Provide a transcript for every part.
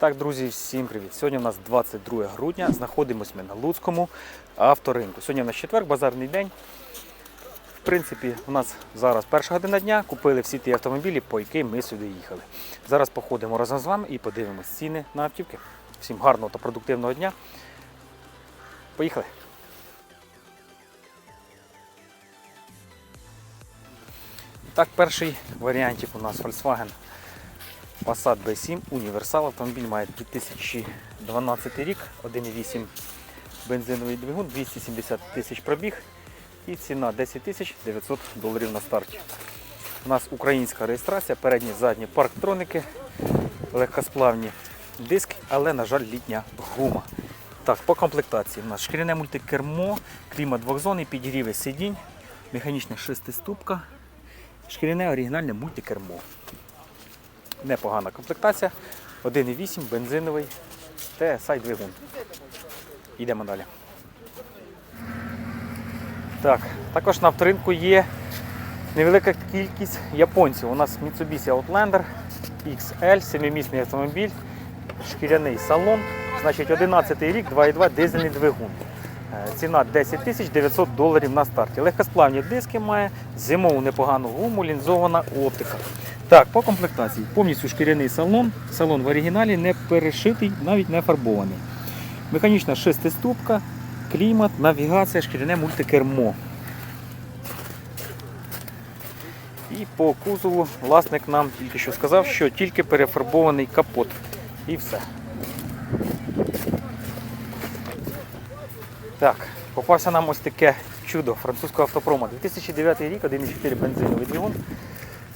Так, друзі, всім привіт! Сьогодні у нас 22 грудня. Знаходимося ми на Луцькому авторинку. Сьогодні у нас четвер, базарний день. В принципі, у нас зараз перша година дня. Купили всі ті автомобілі, по яким ми сюди їхали. Зараз походимо разом з вами і подивимось ціни на автівки. Всім гарного та продуктивного дня. Поїхали! Так, перший варіантик у нас Volkswagen Passat B7 Універсал. Автомобіль має 2012 рік, 1,8 бензиновий двигун, 270 тисяч пробіг і ціна 10 тисяч 900 доларів на старті. У нас українська реєстрація, передні задні парктроники, легкосплавні диски, але, на жаль, літня гума. Так, по комплектації у нас шкіряне мультикермо, клімат двохзонний, підігріви сидінь, механічна шестиступка, шкіряне оригінальне мультикермо. Непогана комплектація. 1,8 бензиновий TSI двигун. Йдемо далі. Так, також на авторинку є невелика кількість японців. У нас Mitsubishi Outlander XL, 7-місний автомобіль, шкіряний салон, значить 11 рік, 2,2 дизельний двигун. Е, Ціна 10 тисяч 900 доларів на старті. Легкосплавні диски має, зимову непогану гуму, лінзована оптика. Так, по комплектації. Повністю шкіряний салон. Салон в оригіналі не перешитий, навіть не фарбований. Механічна шестиступка, клімат, навігація, шкіряне мультикермо. І по кузову власник нам тільки що сказав, що тільки перефарбований капот. І все. Так, попався нам ось таке чудо французького автопрома. 2009 рік, 1,4 бензиновий двигун.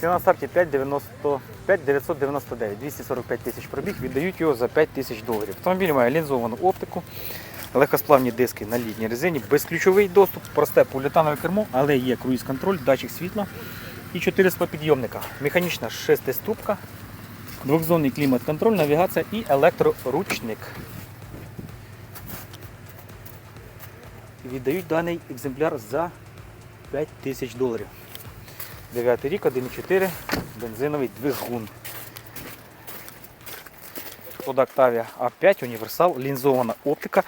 Ціна на старті 5,90 5,999, 245 тисяч пробіг, віддають його за 5 тисяч доларів. Автомобіль має лінзовану оптику, легкосплавні диски на літній резині, безключовий доступ, просте поліетанове кермо, але є круїз-контроль, датчик світла і 4 склопідйомника. Механічна шестиступка, двохзонний клімат-контроль, навігація і електроручник. Віддають даний екземпляр за 5 тисяч доларів. 9 рік, 1,4 бензиновий двигун. Шкода Octavia A5, універсал, лінзована оптика.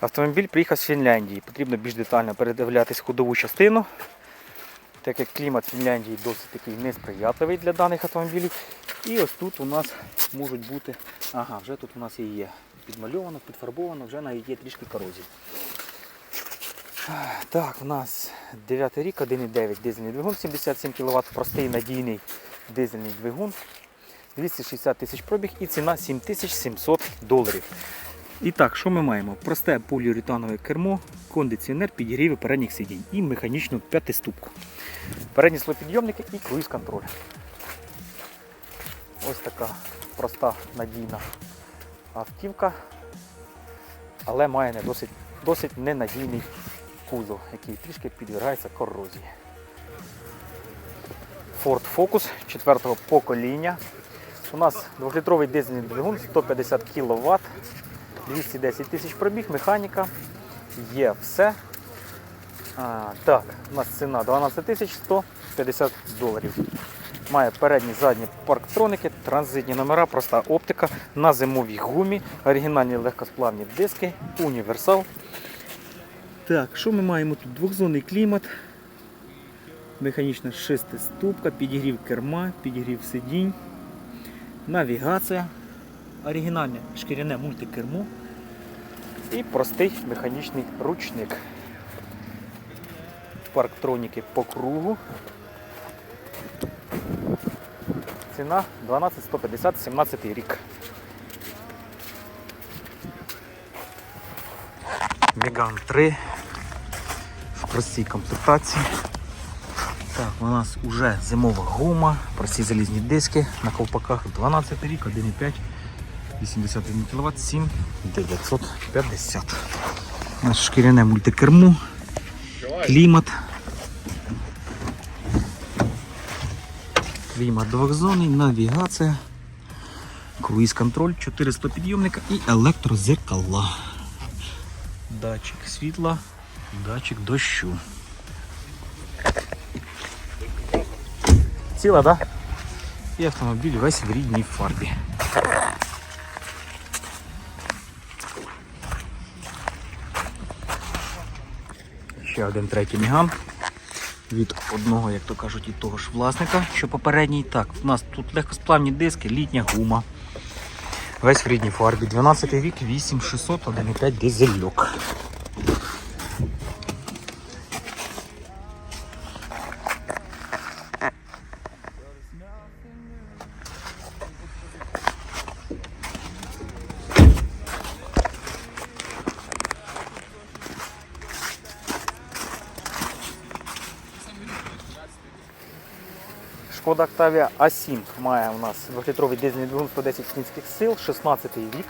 Автомобіль приїхав з Фінляндії. Потрібно більш детально передивлятись ходову частину, так як клімат Фінляндії досить такий несприятливий для даних автомобілів. І ось тут у нас можуть бути, ага, вже тут у нас і є підмальовано, підфарбовано, вже навіть є трішки корозії. Так, у нас 9 рік, 1,9 дизельний двигун, 77 кВт, простий надійний дизельний двигун, 260 тисяч пробіг і ціна 7700 доларів. І так, що ми маємо? Просте поліуретанове кермо, кондиціонер, підігріви передніх сидінь і механічну п'ятиступку. Передні склопідйомники і круїз-контроль. Ось така проста надійна автівка, але має не досить, досить ненадійний кузов, який трішки підвергається корозії. Ford Focus 4-го покоління. У нас 2-літровий дизельний двигун, 150 кВт, 210 тисяч пробіг, механіка, є все. А, так, у нас ціна 12 тисяч 150 доларів. Має передні задні парктроники, транзитні номера, проста оптика на зимовій гумі, оригінальні легкосплавні диски, універсал. Так, що ми маємо тут? Двохзонний клімат, механічна шестиступка, підігрів керма, підігрів сидінь, навігація, оригінальне шкіряне мультикермо і простий механічний ручник. Парктроніки по кругу. Ціна 12150, 17 рік. Меган 3 в простій комплектації. Так, у нас вже зимова гума, прості залізні диски на ковпаках 12 рік, 1,5, 81 кВт, 7 950. Наше шкіряне мультикермо, клімат. Клімат двохзонний, навігація, круїз-контроль, 400 підйомника і електрозеркала. Датчик світла, Датчик дощу. Ціла, так? Да? І автомобіль весь в рідній фарбі. Ще один третій міган. Від одного, як то кажуть, і того ж власника, що попередній. Так, у нас тут легкосплавні диски, літня гума. Весь в рідній фарбі. 12 рік, 8600, 1,5 дизельок. Шкода Octavia A7 має у нас 2-літровий дизельний двигун 110 кінських сил, 16 рік.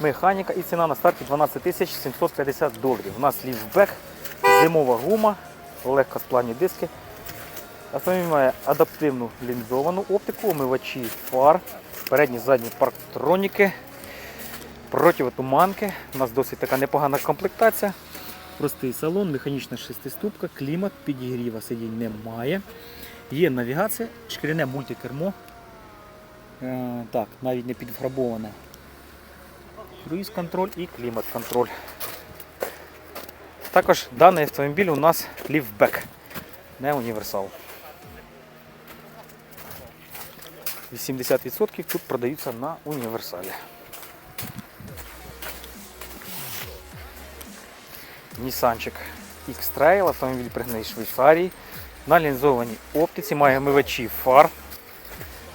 Механіка і ціна на старті 12 тисяч 750 доларів. У нас ліфтбек, зимова гума, легкосплавні диски. Автомобіль має адаптивну лінзовану оптику, омивачі фар, передні задні парктроніки, противотуманки. У нас досить така непогана комплектація. Простий салон, механічна шестиступка, клімат, підігріва сидінь немає. Є навігація, шкіряне мультикермо. Е, так, навіть не підфарбоване. Круїз контроль і клімат контроль. Також даний автомобіль у нас ліфтбек, не універсал. 80% тут продаються на універсалі. Нісанчик X-Trail, автомобіль пригнаний Швейцарії. На лінзованій оптиці має омивачі фар.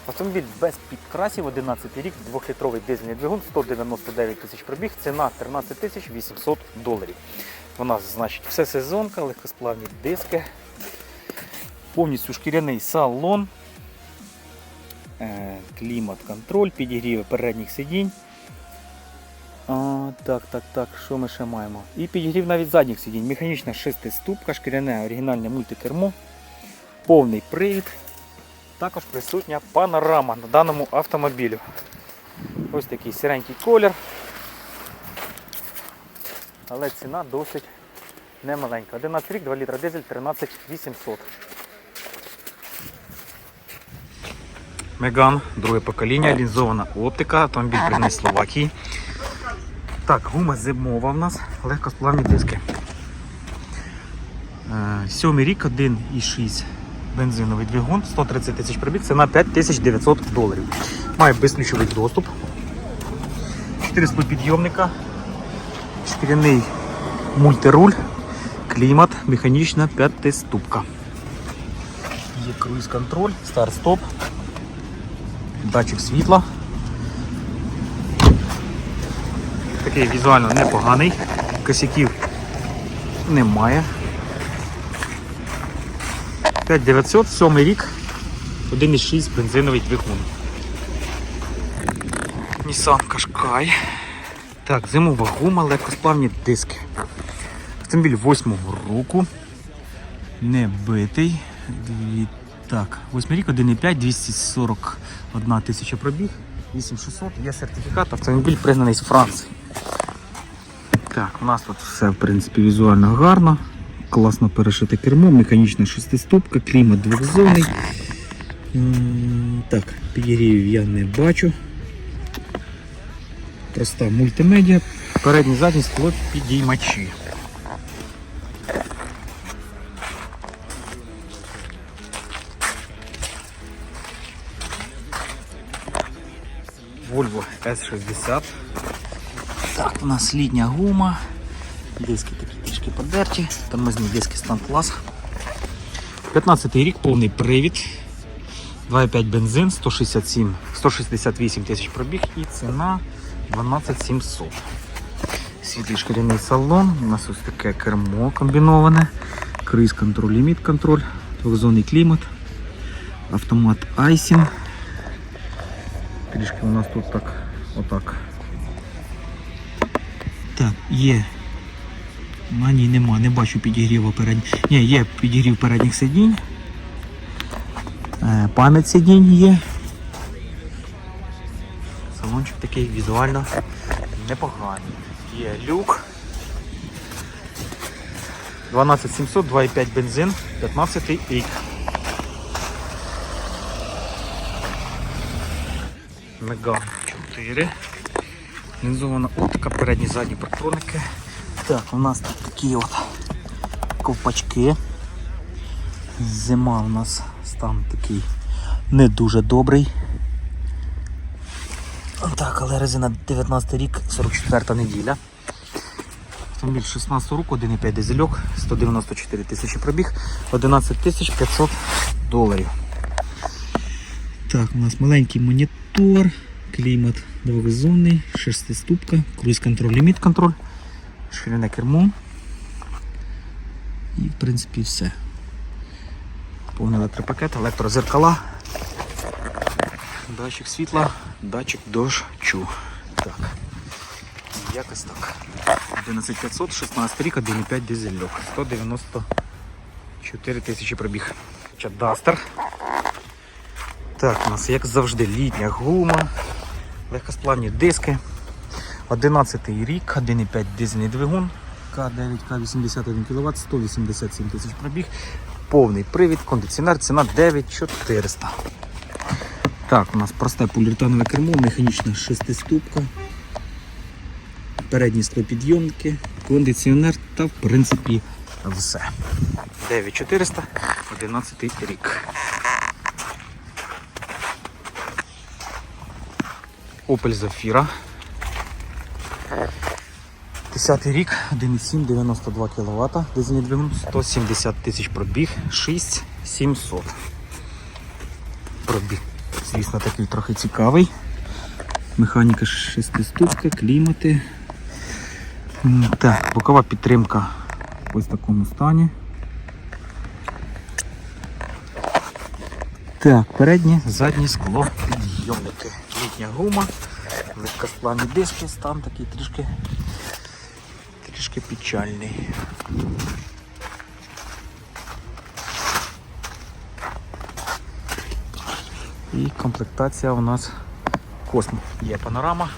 Автомобіль без підкрасів, 11 рік, 2-літровий дизельний двигун, 199 тисяч пробіг, ціна 13 тисяч 800 доларів. Вона значить все сезонка, легкосплавні диски, повністю шкіряний салон, е, клімат, контроль, підігріви передніх сидінь. Так, так, так, що ми ще маємо? І підігрів навіть задніх сидінь. Механічна шестиступка, шкіряне оригінальне мультикермо, повний привід. Також присутня панорама на даному автомобілю. Ось такий сіренький колір. Але ціна досить немаленька. 11 рік, 2 літра дизель, 13 800. Меган, друге покоління, лінзована оптика, автомобіль пригнаний Словакії. Так, гума зимова в нас, легкосплавні диски. Е, Сьомий рік, 1,6 бензиновий двигун, 130 тисяч пробіг, ціна 5900 доларів. Має безключовий доступ. 4 підйомника, шкіряний мультируль, клімат, механічна п'ятиступка. Є круїз контроль, старт-стоп, датчик світла. Такий візуально непоганий, косяків немає. 5900, 7 рік, 1,6 бензиновий двигун. Nissan Qashqai. Так, зимова гума, легкосплавні диски. Автомобіль 8 року. Не битий. Дві- Так, 8 рік, 1,5, 241 тисяча пробіг, 8600, є сертифікат, автомобіль пригнаний з Франції. Так, у нас тут все в принципі візуально гарно. Класно перешите кермо, механічна шестиступка, клімат двохзонний. Так, підігрівів я не бачу. Проста мультимедіа, передній задній скло підіймачі. Volvo S60. Так, у нас літня гума. Диски такі трішки подерті, тормозні диски стан клас. 15 рік, повний привід. 2,5 бензин, 167, 168 тисяч пробіг і ціна 12700. Світлий шкіряний салон. У нас ось таке кермо комбіноване. Круїз контроль, ліміт контроль, двохзонний клімат, автомат Айсін. Трішки у нас тут так, отак. Так, є а, ні, нема, не бачу підігріву передніх. Ні, є підігрів передніх сидінь. Е, Пам'ять сидінь є. Салончик такий візуально непоганий. Є люк. 12700, 2,5 бензин, 15 рік. Меган 4. Лінзована оптика, передні задні парктроники. Так, у нас тут такі от ковпачки. Зима у нас стан такий не дуже добрий. Так, але резина 19 рік, 44 неділя. Автомобіль 16 рук, 1,5 дизельок, 194 тисячі пробіг, 11 тисяч 500 доларів. Так, у нас маленький монітор, клімат двохзонний, шестиступка, круїз контроль, ліміт контроль, шкіряне кермо. І в принципі все. Повний електропакет, електрозеркала, датчик світла, датчик дощу. Так. Якось так. 11500, 16 рік, 1,5 дизельок. 194 тисячі пробіг. Дастер. Так, у нас, як завжди, літня гума, легкосплавні диски. 11 рік, 1,5 дизельний двигун, К9, К81 кВт, 187 тисяч пробіг, повний привід, кондиціонер, ціна 9400. Так, у нас просте поліуретанове кермо, механічна шестиступка, передні склопідйомники, кондиціонер та в принципі все. 9400, 11 рік. Opel Zafira. 10 рік, 1,7, 92 кВт, дизельний двигун, 170 тисяч пробіг, 6700. Пробіг, звісно, такий трохи цікавий. Механіка шестиступка, клімати. Так, бокова підтримка ось в такому стані. Так, переднє, заднє скло, підйомники. Літня гума, легкосплавні диски, стан такий трішки, трішки печальний. І комплектація у нас космо. Є панорама,